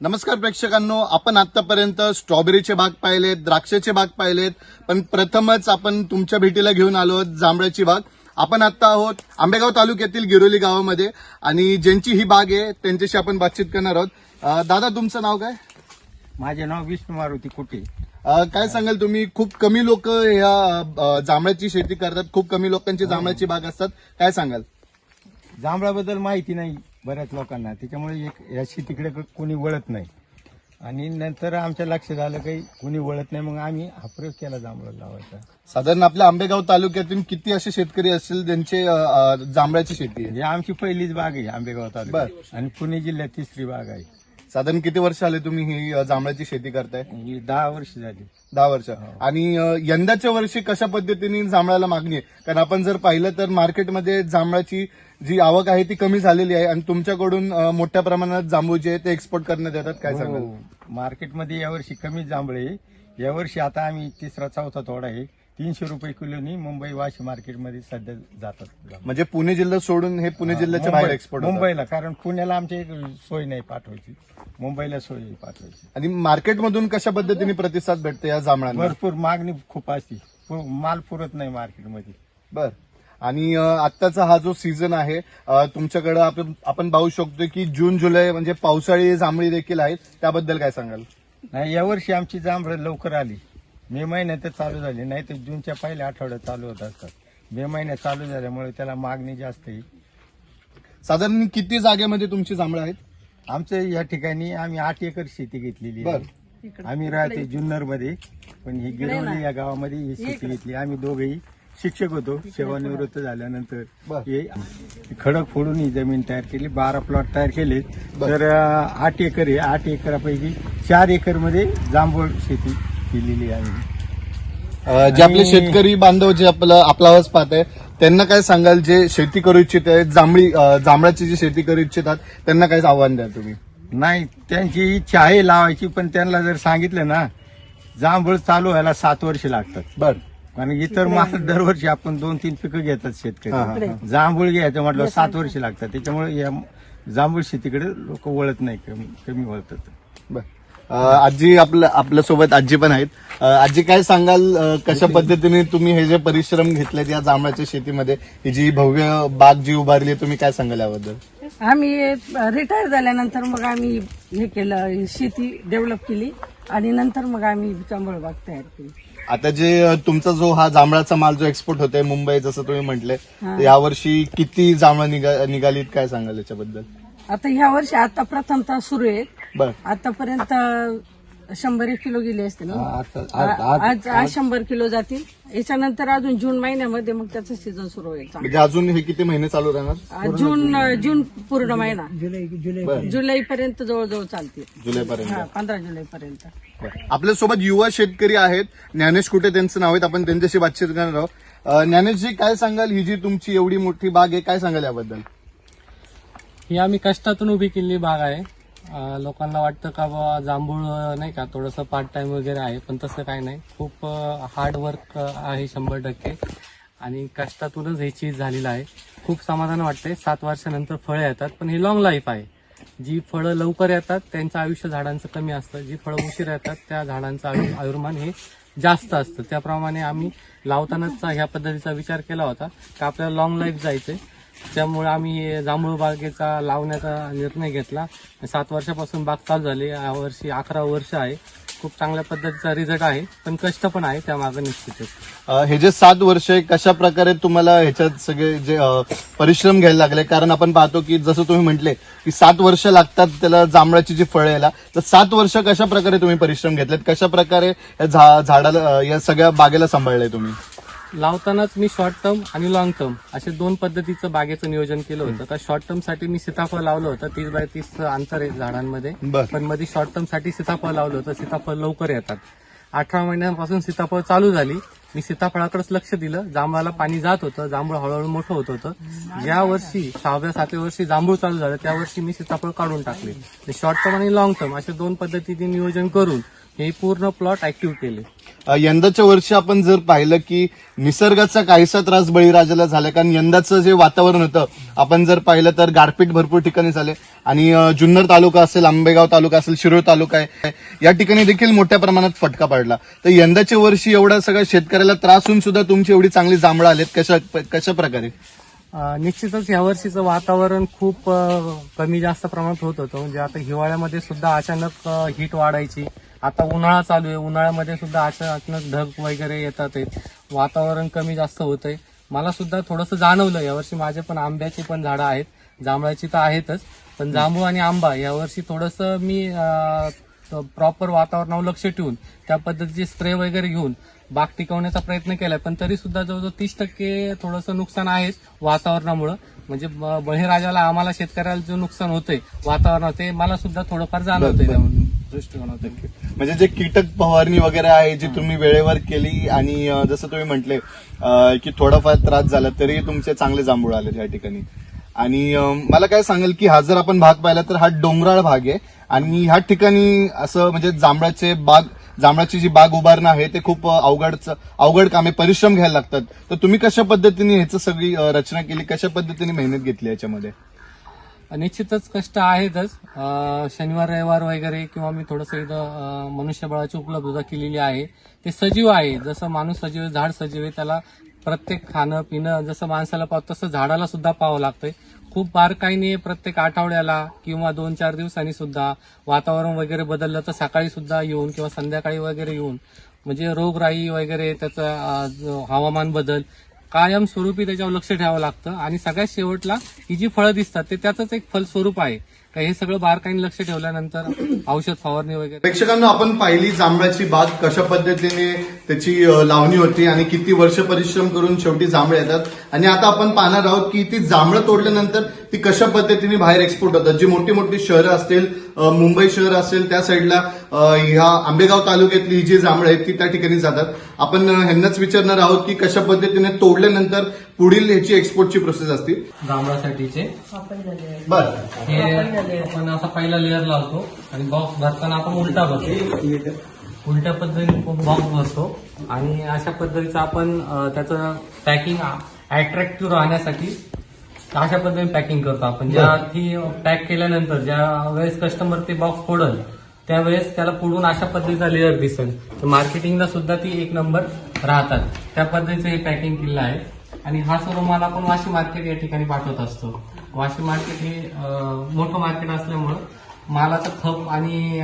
नमस्कार प्रेक्षकांनो आपण आतापर्यंत स्ट्रॉबेरीचे बाग पाहिलेत द्राक्षाचे बाग पाहिलेत पण प्रथमच आपण तुमच्या भेटीला घेऊन आलो आहोत जांभळाची बाग. आपण आता आहोत आंबेगाव तालुक्यातील गिरोली गावामध्ये आणि ज्यांची ही बाग आहे त्यांच्याशी आपण बातचीत करणार आहोत. अं, दादा तुमचं नाव काय? माझे नाव विष्णू मारुती कुटे अं, काय सांगाल तुम्ही? खूप कमी लोक ह्या अं, जांभळाची शेती करतात खूप कमी लोकांची जांभळाची बाग असतात. काय सांगाल? जांभळाबद्दल माहिती नाही. बऱ्याच लोकांना. त्याच्यामुळे एक या शेतीकडे क- कोणी वळत नाही. आणि नंतर आमच्या लक्षात आलं काही कोणी वळत नाही मग आम्ही हा प्रयोग केला जांभळा लावायचा. साधारण आपल्या आंबेगाव तालुक्यातून किती असे शेतकरी असतील ज्यांचे जांभळाची शेती आहे? ही आमची पहिलीच बाग आहे आंबेगाव तालुक्यात. आणि पुणे जिल्ह्यात तिसरी बाग आहे. साधारण किती वर्ष आले तुम्ही ही अं, जांभळाची शेती करताय? ही दहा वर्ष झाली. दहा वर्ष. आणि अं, यंदाच्या वर्षी कशा पद्धतीने जांभळाला मागणी आहे? कारण आपण जर पाहिलं तर मार्केटमध्ये जांभळाची जी आवक आहे ती कमी झालेली आहे आणि तुमच्याकडून अं, मोठ्या प्रमाणात जांभूळ जे आहे ते एक्सपोर्ट करण्यात येतात. काय सांगाल? हो. मार्केटमध्ये यावर्षी कमी जांभळे. यावर्षी आता आम्ही तिसरा चौथा तोडा आहे. तीनशे रुपये किलोनी मुंबई वाशी मार्केटमध्ये सध्या जातात. जांभळं. म्हणजे पुणे जिल्हा सोडून हे पुणे जिल्ह्याच्या बाहेर मुंबई- एक्सपोर्ट होतात. मुंबईला कारण पुण्याला आमच्या एक सोय नाही पाठवायची. मुंबईला सोय आहे पाठवायची. आणि मार्केटमधून कशा पद्धतीने प्रतिसाद भेटतो या जांभळांना? भरपूर मागणी खूप असते. पु- माल पुरत नाही मार्केटमध्ये बर. आणि अं, आत्ताचा हा जो सीझन आहे अं, तुमच्याकडे आपण आपण पाहू शकतो की जून जुलै म्हणजे पावसाळी जांभळी देखील आहेत. त्याबद्दल काय सांगाल? नाही यावर्षी आमची जांभळं लवकर आली. मे महिन्यात चालू झाली नाही तर जूनच्या पहिल्या आठवड्यात चालू होत असतात. मे महिन्यात चालू झाल्यामुळे त्याला मागणी जास्त आहे. साधारण किती जागेमध्ये तुमची जांभळं आहेत? आमचं या ठिकाणी आम्ही आठ एकर शेती घेतलेली आहे. आम्ही राहते जुन्नरमध्ये पण ही गिरवली या गावामध्ये ही शेती घेतली. आम्ही दोघेही शिक्षक होतो. सेवानिवृत्त झाल्यानंतर बर. हे खडक फोडून ही जमीन तयार केली. बारा प्लॉट तयार केले. तर अं, आठ एकर आहे. आठ एकरापैकी चार एकरमध्ये जांभूळ शेती केलेली आहे. जे आपले शेतकरी बांधव जे आपलं आपला आवाज पाहत आहे त्यांना काय सांगाल? जे शेती करू इच्छित आहेत जांभळी जांभळाची जी शेती करू इच्छितात त्यांना काय आव्हान द्या तुम्ही. नाही त्यांची इच्छा आहे लावायची पण त्यांना जर सांगितलं ना जांभूळ चालू व्हायला सात वर्ष लागतात. बर. कारण इतर माल दरवर्षी आपण दोन तीन पिकं घेतात शेतकरी. जांभूळ घ्यायचं म्हटलं सात वर्ष लागतात. त्याच्यामुळे या जांभूळ शेतीकडे लोक वळत नाही कमी कमी वळतात. बर. आजी आपल्या आपल्यासोबत आजी पण आहेत. आजी काय सांगाल कशा पद्धतीने तुम्ही हे जे परिश्रम घेतलेत या जांभळाच्या शेतीमध्ये ही जी भव्य बाग जी उभारली आहे, तुम्ही काय सांगाल याबद्दल? आम्ही रिटायर झाल्यानंतर मग आम्ही हे केलं शेती डेव्हलप केली आणि नंतर मग आम्ही चांबळ बाग तयार केली. आता जे तुमचा जो हा जांभळाचा माल जो एक्सपोर्ट होतोय मुंबई जसं तुम्ही म्हटले यावर्षी किती जांभळं निघा- निघालीत काय सांगाल याच्याबद्दल? आता ह्या वर्षी आता प्रथमतः सुरू आहेत. बर. आतापर्यंत शंभर एक किलो गेले असते ना? आज आज शंभर किलो जातील. याच्यानंतर अजून जून महिन्यामध्ये मग त्याचं सीझन सुरू होईल. चांगलं. म्हणजे अजून हे किती महिने चालू राहणार? आ, जून जून पूर्ण महिना. बर जुलै पर्यंत जवळजवळ चालतील. जुलैपर्यंत. हा पंधरा जुलै पर्यंत आपल्यासोबत युवा शेतकरी आहेत. ज्ञानेश कुठे त्यांचं नाव आहेत? आपण त्यांच्याशी बातचीत करणार आहोत. अं, ज्ञानेशजी काय सांगाल? ही जी तुमची एवढी मोठी बाग आहे काय सांगाल याबद्दल? ही आम्ही कष्टातून उभी केलेली बाग आहे. लोकांना वाटतं का बाबा जांभूळ नाही का थोडंसं पार्ट टाइम वगैरे आहे पण तसं काही नाही. खूप हार्ड वर्क आहे शंभर टक्के. आणि कष्टातूनच हे चीज झालेलं आहे. खूप समाधान वाटते सात वर्षानंतर फळं येतात पण ही लॉंग लाईफ आहे. जी फळं लवकर येतात त्यांचं आयुष्य झाडांचं कमी असतं. जी फळं उशीर येतात त्या झाडांचं आयु आयुर्मान हे जास्त असतं. त्याप्रमाणे आम्ही लावतानाच ह्या पद्धतीचा विचार केला होता का आपल्याला लॉंग लाईफ जायचंय. त्यामुळे आम्ही जांभूळ बागेचा लावण्याचा निर्णय घेतला. सात वर्षापासून बाग चालू झाली. यावर्षी अकरा वर्ष आहे. खूप चांगल्या पद्धतीचा रिझल्ट आहे. पण कष्ट पण आहे त्या मागे निश्चितच. हे जे सात वर्ष कशा प्रकारे तुम्हाला ह्याच्यात सगळे जे परिश्रम घ्यायला लागले? कारण आपण पाहतो की जसं तुम्ही म्हटले की सात वर्ष लागतात त्याला जांभळाची जी फळं यायला. तर सात वर्ष कशा प्रकारे तुम्ही परिश्रम घेतलेत? कशा प्रकारे या झाडाला या सगळ्या बागेला सांभाळलंय तुम्ही? लावतानाच मी शॉर्ट टर्म आणि लॉंग टर्म असे दोन पद्धतीचं बागेचं नियोजन केलं होतं. तर शॉर्ट टर्मसाठी मी सीताफळ लावलं होतं. तीस बाय तीस अंतर आहे झाडांमध्ये. बर. पण मध्ये शॉर्ट टर्मसाठी सीताफळ लावलं होतं. सीताफळ लवकर येतात. अठरा महिन्यांपासून सीताफळ चालू झाली. मी सीताफळाकडेच लक्ष दिलं. जांभळाला पाणी जात होतं. जांभूळ हळूहळू मोठं होत होतं. ज्या वर्षी सहाव्या सातव्या वर्षी जांभूळ चालू झालं. त्या वर्षी मी सीताफळ काढून टाकले. शॉर्ट टर्म आणि लॉंग टर्म असे दोन पद्धतीने नियोजन करून हे पूर्ण प्लॉट ऍक्टिव्ह केले. यंदाच्या वर्षी आपण जर पाहिलं की निसर्गाचा काहीसा त्रास बळीराजाला झाला कारण यंदाचं जे वातावरण होतं आपण जर पाहिलं तर गारपीट भरपूर ठिकाणी झाले. आणि जुन्नर तालुका असेल आंबेगाव तालुका असेल शिरोळ तालुका आहे या ठिकाणी देखील मोठ्या प्रमाणात फटका पडला. तर यंदाच्या वर्षी एवढा सगळ्या शेतकऱ्याला त्रास होऊन सुद्धा तुमची एवढी चांगली जांभळं आलेत कशा कशा प्रकारे? निश्चितच यावर्षीचं वातावरण खूप कमी जास्त प्रमाणात होत होतं. म्हणजे आता हिवाळ्यामध्ये सुद्धा अचानक हीट वाढायची. आता उन्हाळा चालू आहे. उन्हाळ्यामध्ये सुद्धा अचानक ढग वगैरे येतात आहे. वातावरण कमी जास्त होतंय. मला सुद्धा थोडंसं जाणवलं यावर्षी माझे पण आंब्याची पण झाडं आहेत. जांभळाची तर आहेतच. पण जांभूळ आणि आंबा यावर्षी थोडंसं मी प्रॉपर वातावरणावर लक्ष ठेवून त्या पद्धतीचे स्प्रे वगैरे घेऊन बाग टिकवण्याचा प्रयत्न केलाय. पण तरी सुद्धा जवळजवळ तीस टक्के थोडंसं नुकसान आहेच वातावरणामुळं. म्हणजे ब- बळीराजाला आम्हाला शेतकऱ्याला जो नुकसान होतंय वातावरणात ते मला सुद्धा थोडंफार जाणवतंय. त्या दृष्टिकोनातून म्हणजे जे कीटक फवारणी वगैरे आहे जी तुम्ही वेळेवर केली आणि अ, जसं तुम्ही म्हटले अ, की थोडाफार त्रास झाला तरी तुमचे चांगले जांभूळ आले या ठिकाणी. आणि अ, मला काय सांगेल की हा जर आपण भाग पाहिला तर हा डोंगराळ भाग आहे. आणि ह्या ठिकाणी असं म्हणजे जांभळाचे बाग जांभळाची जी बाग उभारणं आहे ते खूप अ, अवघड अवघड कामे परिश्रम घ्यायला लागतात. तर तुम्ही कशा पद्धतीने ह्याचं सगळी अ, रचना केली? कशा पद्धतीने मेहनत घेतली याच्यामध्ये? निश्चितच कष्ट आहेतच. शनिवार रविवार वगैरे किंवा मी थोडंसं इथं मनुष्यबळाची उपलब्धता केलेली आहे. ते सजीव आहे. जसं माणूस सजीव आहे, झाड सजीव आहे त्याला प्रत्येक खाणं पिणं जसं माणसाला पाहतो तसं झाडाला सुद्धा पाहावं लागतंय. खूप बारकाईने प्रत्येक आठवड्याला किंवा दोन चार दिवसांनी सुद्धा वातावरण वगैरे बदललं तर सकाळी सुद्धा येऊन किंवा संध्याकाळी वगैरे येऊन म्हणजे रोगराई वगैरे त्याचं जो हवामान बदल कायम स्वरूपी त्याच्यावर लक्ष ठेवावं लागतं. आणि सगळ्यात शेवटला ही जी फळं दिसतात ते त्याचंच एक फल स्वरूप आहे. का हे सगळं बारकाईने लक्ष ठेवल्यानंतर औषध फवारणी वगैरे प्रेक्षकांना आपण पाहिली जांभळाची बाग कशा पद्धतीने त्याची लावणी होती आणि किती वर्ष परिश्रम करून शेवटी जांभळे येतात. आणि आता आपण पाहणार आहोत की ती जांभळं तोडल्यानंतर ती कशा पद्धतीने बाहेर एक्सपोर्ट होतात? जी मोठी मोठी शहरं असतील मुंबई शहर असेल त्या साईडला ह्या आंबेगाव तालुक्यातली ही जी जांभळं आहेत ती त्या ठिकाणी जातात. आपण ह्यांनाच विचारणार आहोत की कशा पद्धतीने तोडल्यानंतर पुढील ह्याची एक्सपोर्टची प्रोसेस असते. जांभळासाठीचे. बरं. हे आपण असा पहिला लेअर लावतो आणि बॉक्स भरताना आपण उलटा भरतो. उलट्या पद्धतीने बॉक्स भरतो. आणि अशा पद्धतीचं आपण त्याचं पॅकिंग अट्रॅक्टिव्ह राहण्यासाठी अशा पद्धतीने पॅकिंग करतो आपण. ज्या ती पॅक केल्यानंतर ज्या वेळेस कस्टमर ते बॉक्स फोडल त्यावेळेस त्याला पुढून अशा पद्धतीचा लेअर दिसेल. तर मार्केटिंगला सुद्धा ती एक नंबर राहतात. त्या पद्धतीचं हे पॅकिंग केलेलं आहे. आणि हा सर्व माल आपण वाशी मार्केट या ठिकाणी पाठवत असतो. वाशी मार्केट हे मोठं मार्केट असल्यामुळं मालाचा खप आणि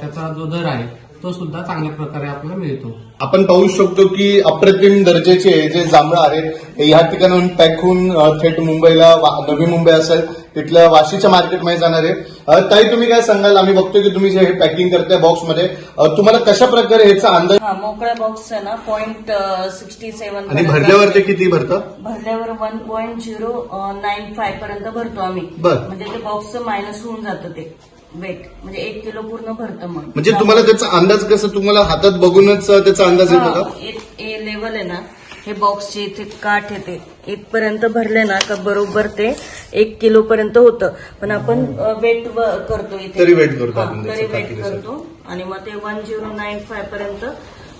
त्याचा जो दर आहे तो सुद्धा चांगल्या प्रकारे आपल्याला मिळतो. आपण पाहू शकतो की अप्रतिम दर्जाचे जे जांभळं आहेत हे ह्या ठिकाणाहून पॅक होऊन थेट मुंबईला नवी मुंबई असेल तिथल्या वाशीच्या मार्केटमध्ये जाणार आहे. ताई तुम्ही काय सांगाल? आम्ही बघतो की तुम्ही जे हे पॅकिंग करताय बॉक्समध्ये. तुम्हाला कशा प्रकारे ह्याचा अंदाज हा मोकळ्या बॉक्स आहे ना पॉईंट सिक्स्टी सेव्हन आणि भरल्यावर ते किती भरतं? भरल्यावर one point zero nine five पर्यंत भरतो आम्ही. बरं. म्हणजे ते बॉक्सचं मायनस होऊन जातं ते. वेट म्हणजे एक किलो पूर्ण भरतं मग. म्हणजे तुम्हाला त्याचा अंदाज कसं तुम्हाला हातात बघूनच त्याचा अंदाज येतो का? हा, एक ए लेवल आहे ना हे बॉक्सचे इथे काठ येते. इथपर्यंत भरले ना का बरोबर ते एक किलो पर्यंत होतं. पण आपण वेट करतो इथे. तरी weight करतो हा, आपण तरी वेट करतो. आणि मग ते वन झिरो नाईन फाय पर्यंत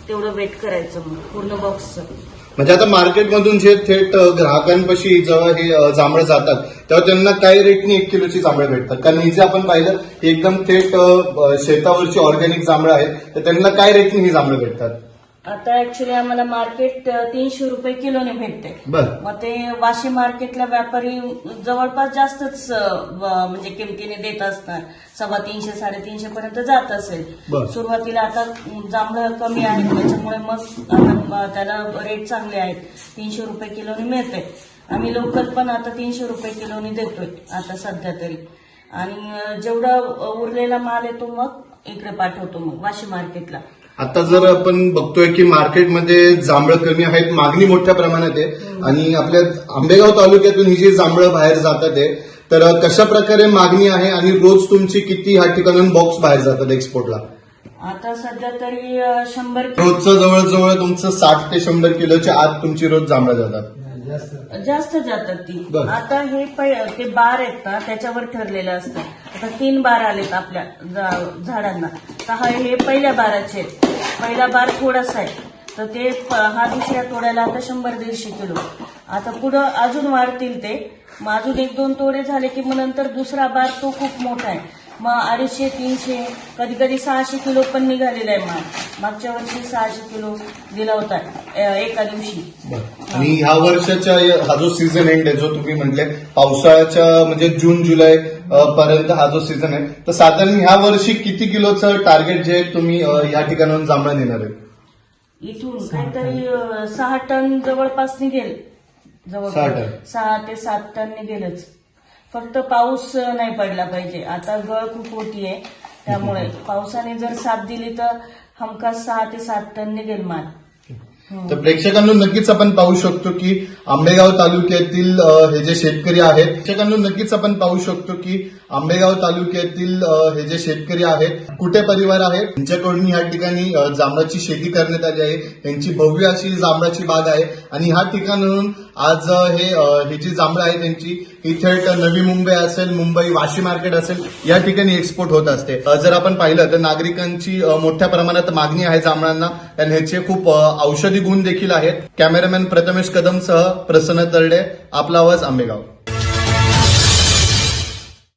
तेवढं वेट करायचं मग पूर्ण बॉक्सचं म्हणजे आता मार्केटमधून जे थेट ग्राहकांपाशी जेव्हा हे जांभळं जातात तेव्हा त्यांना काही रेटनी एक किलोची जांभळं भेटतात. कारण हे जे आपण पाहिलं एकदम थेट शेतावरची ऑर्गॅनिक जांभळं आहेत तर त्यांना काय रेटनी ही जांभळं भेटतात. आता ऍक्च्युली आम्हाला मार्केट तीनशे रुपये किलोने भेटते. बरं. मग ते वाशी मार्केटला व्यापारी जवळपास जास्तच म्हणजे किमतीने देत असणार सव्वा तीनशे साडेतीनशे पर्यंत जात असेल. सुरुवातीला आता जांभळं कमी आहेत त्याच्यामुळे मग आता त्याला रेट चांगले आहेत. तीनशे रुपये किलोने मिळते. आम्ही लोकल पण आता तीनशे रुपये किलोने देतोय आता सध्या तरी. आणि अ, जेवढा उरलेला माल येतो मग इकडे पाठवतो मग वाशी मार्केटला आता जर आपण बघतोय की मार्केटमध्ये जांभळं कमी आहेत मागणी मोठ्या प्रमाणात आहे आणि आपल्या आंबेगाव तालुक्यातून ही जी जांभळं बाहेर जातात आहे तर कशा प्रकारे मागणी आहे आणि रोज तुमची किती ह्या ठिकाणून बॉक्स बाहेर जातात एक्सपोर्टला आता सध्या तरी शंभर रोजचं जवळजवळ तुमचं साठ ते शंभर किलोच्या आत तुमची रोज जांभळं जातात. जास्त. जातात ती. बरं. आता हे पै- ते बार आहेत ना त्याच्यावर ठरलेलं असतं. आता तीन बार आलेत आपल्या जा- झाडांना. तर हा हे पहिल्या बाराचे आहेत. पहिला बार थोडासा आहे. तर ते प- हा दुसऱ्या तोड्याला आता शंभर दीडशे किलो. आता पुढं अजून वाढतील ते. मग अजून एक दोन तोडे झाले की मग नंतर दुसरा बार तो खूप मोठा आहे. मग अडीचशे तीनशे कधी कधी सहाशे किलो पण निघालेला आहे माल मागच्या वर्षी सहाशे किलो दिला होता एका दिवशी. आणि ह्या वर्षाच्या हा जो सीझन एंड आहे जो तुम्ही म्हटले पावसाळ्याच्या म्हणजे जून जुलै अ, पर्यंत हा जो सीझन आहे तर साधारण ह्या वर्षी किती किलोचं टार्गेट जे आहे तुम्ही अ, या ठिकाणाहून जांभळा देणार आहे? इथून काहीतरी अ, सहा टन जवळपास निघेल. सहा टन. सहा ते सात टन निघेलच. फक्त पाऊस नाही पडला पाहिजे. आता गळ खूप होतीये त्यामुळे पावसाने जर साथ दिली तर हमखास सहा ते सात टन निघेल माल. हो. तर प्रेक्षकांना नक्कीच आपण पाहू शकतो की आंबेगाव तालुक्यातील हे जे शेतकरी आहेत प्रेक्षकांना नक्कीच आपण पाहू शकतो की आंबेगाव तालुक्यातील हे जे शेतकरी आहेत कुठे परिवार आहे त्यांच्याकडून या ठिकाणी जांभळाची शेती करण्यात आली आहे. त्यांची भव्य अशी जांभळाची बाग आहे. आणि ह्या ठिकाणाहून आज हे हे जी जांभळं आहे त्यांची ही थेट नवी मुंबई असेल मुंबई वाशी मार्केट असेल या ठिकाणी एक्सपोर्ट होत असते. जर आपण पाहिलं तर नागरिकांची मोठ्या प्रमाणात मागणी आहे जांभळांना. आणि ह्याचे खूप औषधी गुण देखील आहेत. कॅमेरामॅन प्रथमेश कदमसह प्रसन्न तरडे आपला आवाज आंबेगाव.